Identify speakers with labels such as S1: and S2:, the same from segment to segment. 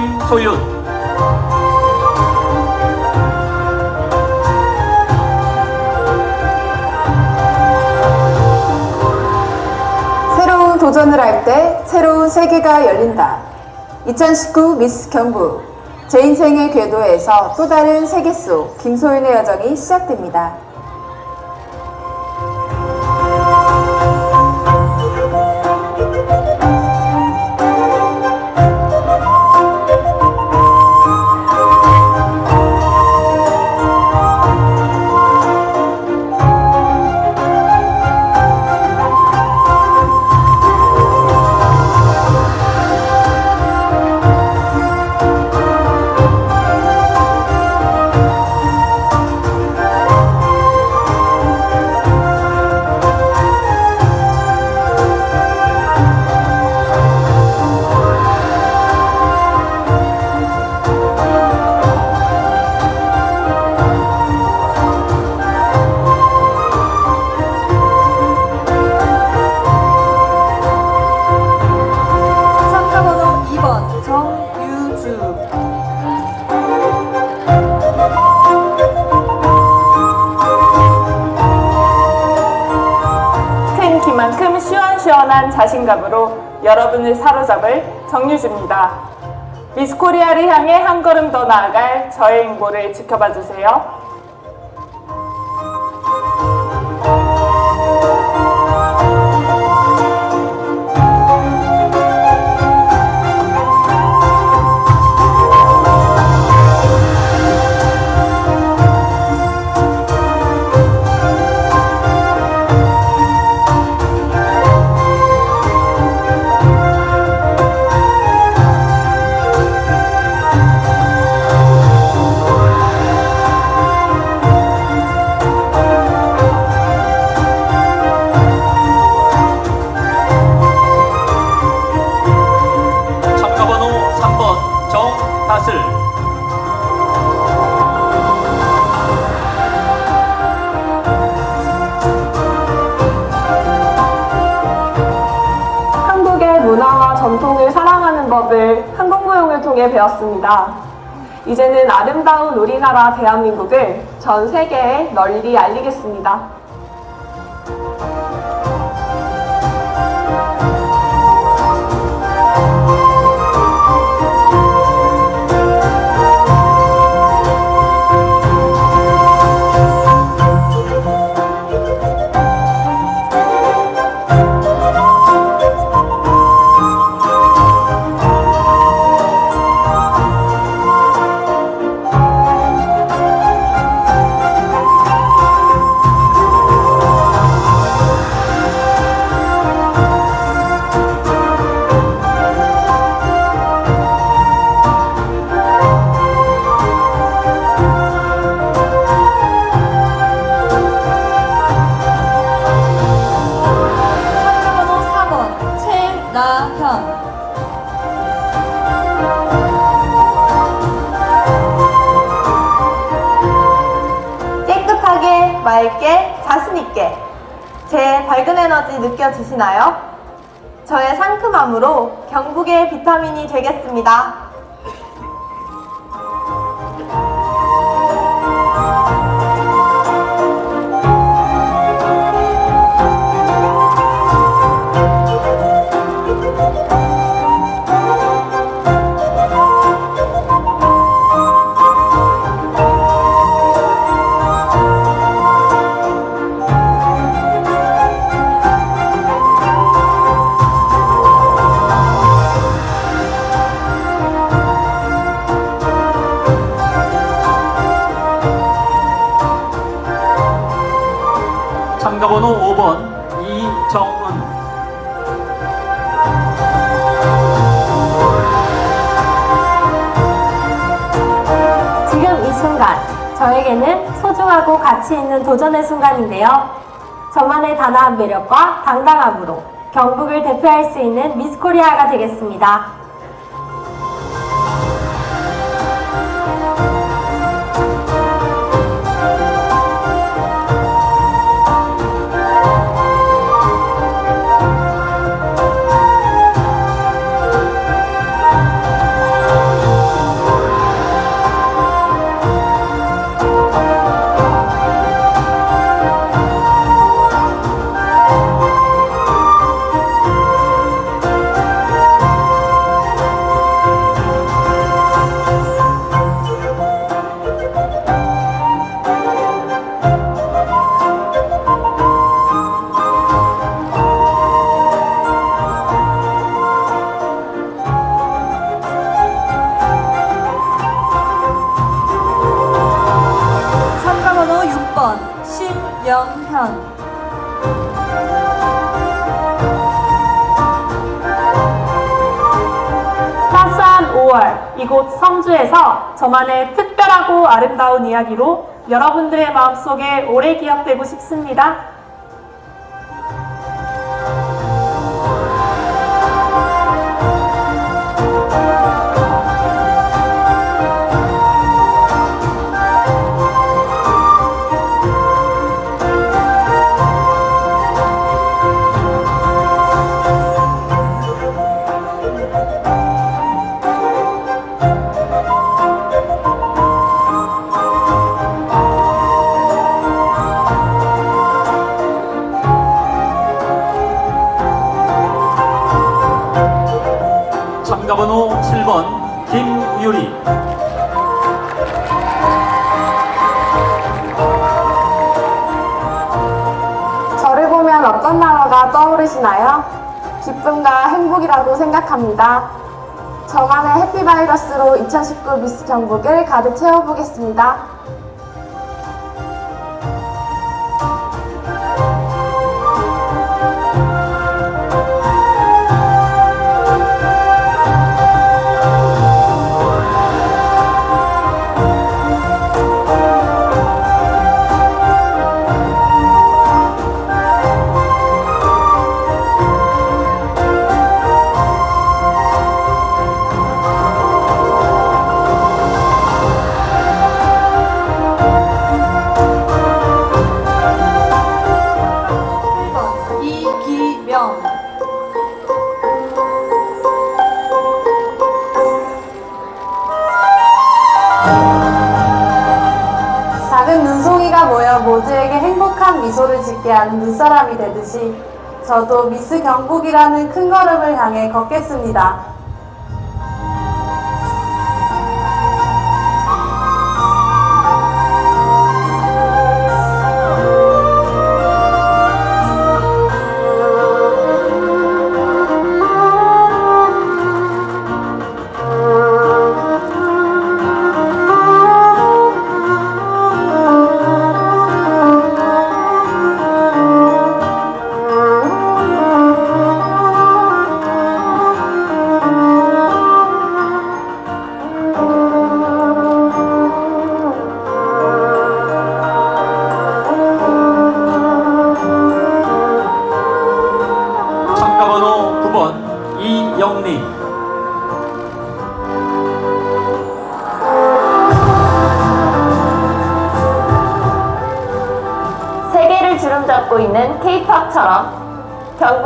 S1: 김소윤
S2: 새로운 도전을 할 때 새로운 세계가 열린다. 2019 미스 경북 제 인생의 궤도에서 또 다른 세계 속 김소윤의 여정이 시작됩니다.
S3: 자신감으로 여러분을 사로잡을 정유주입니다. 미스코리아를 향해 한 걸음 더 나아갈 저의 행보를 지켜봐 주세요. 사랑하는 법을 한국무용을 통해 배웠습니다. 이제는 아름다운 우리나라 대한민국을 전 세계에 널리 알리겠습니다.
S4: 맑게, 자신있게. 제 밝은 에너지 느껴지시나요? 저의 상큼함으로 경북의 비타민이 되겠습니다.
S5: 가치 있는 도전의 순간인데요. 저만의 단아한 매력과 당당함으로 경북을 대표할 수 있는 미스 코리아가 되겠습니다.
S6: 성주에서 저만의 특별하고 아름다운 이야기로 여러분들의 마음속에 오래 기억되고 싶습니다.
S7: 떠오르시나요? 기쁨과 행복이라고 생각합니다. 저만의 해피바이러스로 2019 미스 경북을 가득 채워보겠습니다. 눈사람이 되듯이 저도 미스 경북이라는 큰 걸음을 향해 걷겠습니다.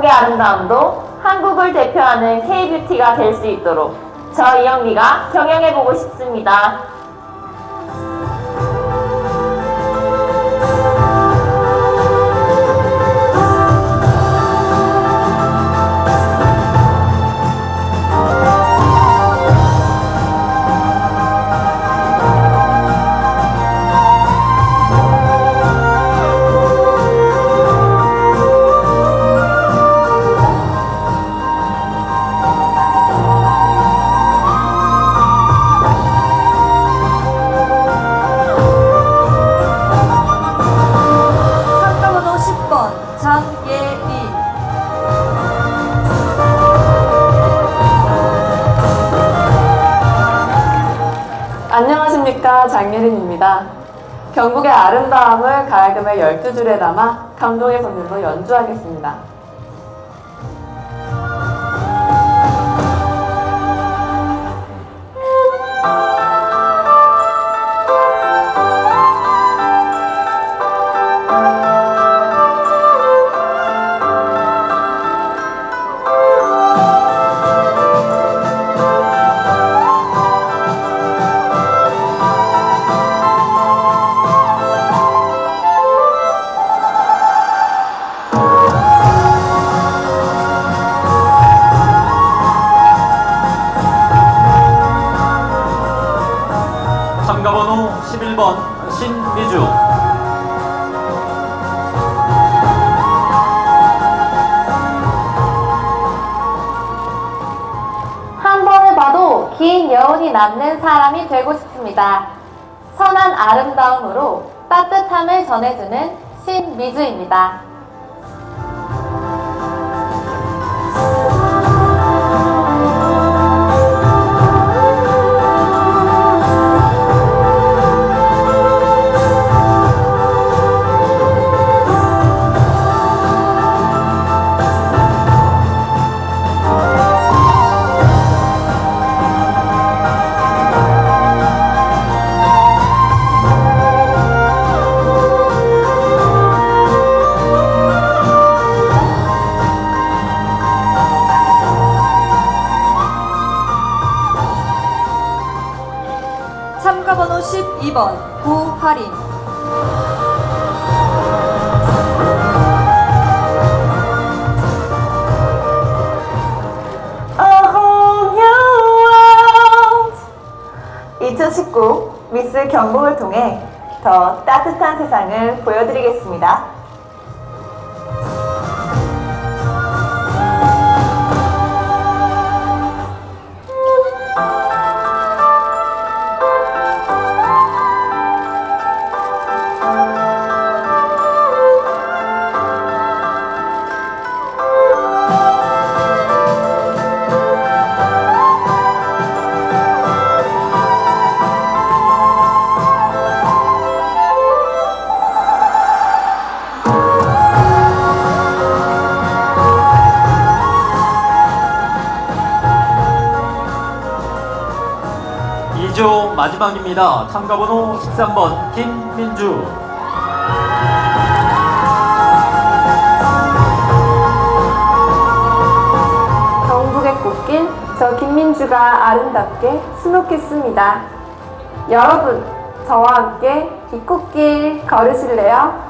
S8: 경북의 아름다움도 한국을 대표하는 K-뷰티가 될 수 있도록 저 이영미가 경영해보고 싶습니다.
S7: 아름다움을 가야금의 12줄에 담아 감동의 손길로 연주하겠습니다.
S8: 남는 사람이 되고 싶습니다. 선한 아름다움으로 따뜻함을 전해주는 신미주입니다.
S9: 경북을 통해 더 따뜻한 세상을 보여드리겠습니다.
S1: 마지막입니다. 참가번호 13번 김민주.
S6: 경북의 꽃길, 저 김민주가 아름답게 수놓겠습니다. 여러분, 저와 함께 이 꽃길 걸으실래요?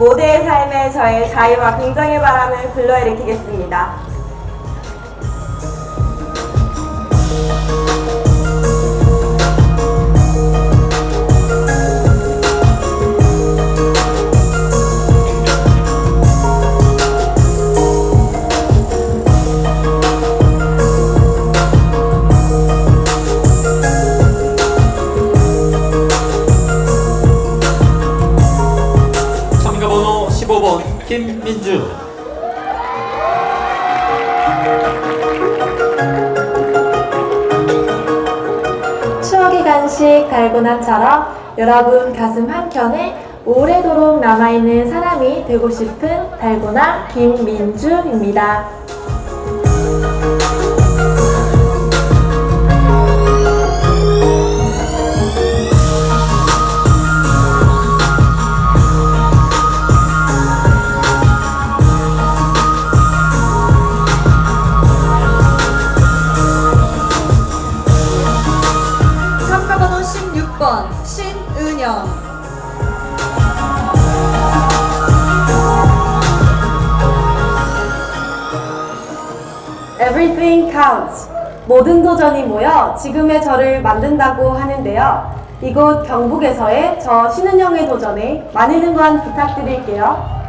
S9: 모두의 삶에 저의 자유와 긍정의 바람을 불러일으키겠습니다.
S5: 여러분 가슴 한켠에 오래도록 남아있는 사람이 되고 싶은 달고나 김민주입니다.
S9: 지금의 저를 만든다고 하는데요. 이곳 경북에서의 저 신은영의 도전에 많은 응원 부탁드릴게요.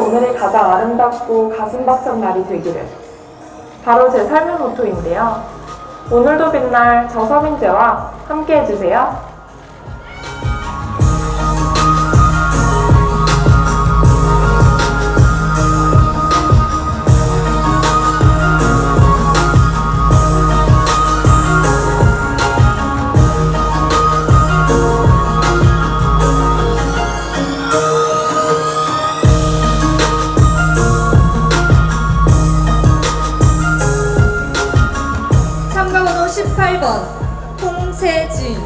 S6: 오늘이 가장 아름답고 가슴 벅찬 날이 되기를. 바로 제 삶의 모토인데요. 오늘도 빛날 저 서민재와 함께 해주세요.
S10: 김태진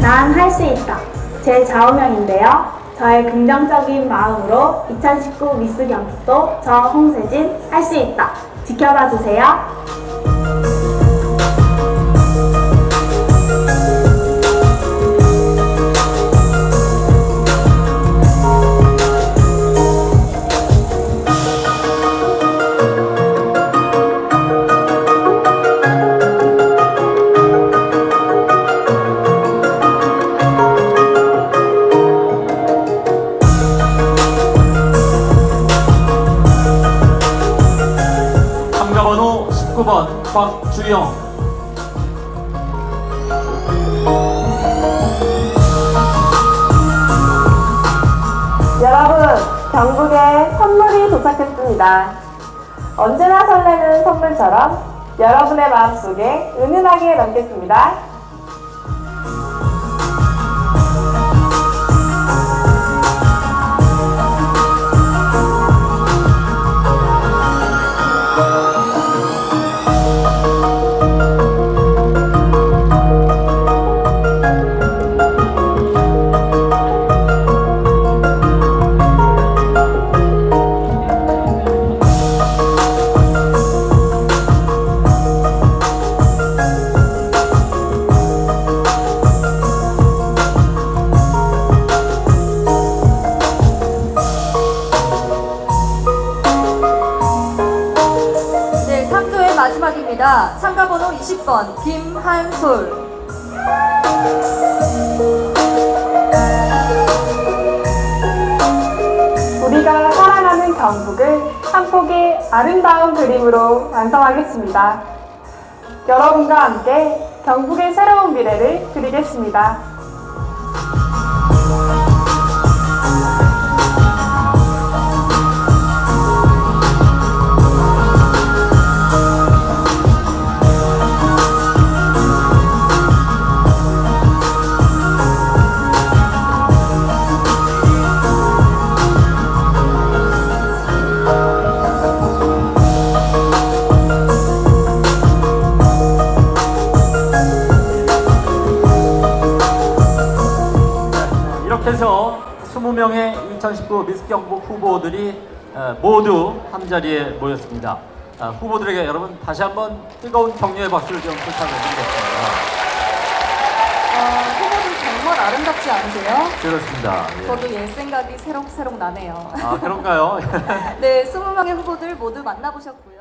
S10: 난 할 수 있다.
S3: 제 좌우명인데요. 저의 긍정적인 마음으로 2019 미스 경기도 저 홍세진 할 수 있다. 지켜봐 주세요.
S6: 마음속에 은은하게 남겠습니다.
S10: 김한솔.
S6: 우리가 사랑하는 경북을 한 폭의 아름다운 그림으로 완성하겠습니다. 여러분과 함께 경북의 새로운 미래를 그리겠습니다.
S1: 2019 미스 경북 후보들이 어, 모두 한자리에 모였습니다. 아, 후보들에게 여러분 다시 한번 뜨거운 격려의 박수를 좀 부탁드리겠습니다.
S10: 어, 후보들 정말 아름답지 않으세요?
S1: 그렇습니다. 예.
S10: 저도 옛 생각이 새록새록 나네요.
S1: 아 그런가요?
S10: 네, 20명의 후보들 모두 만나보셨고요.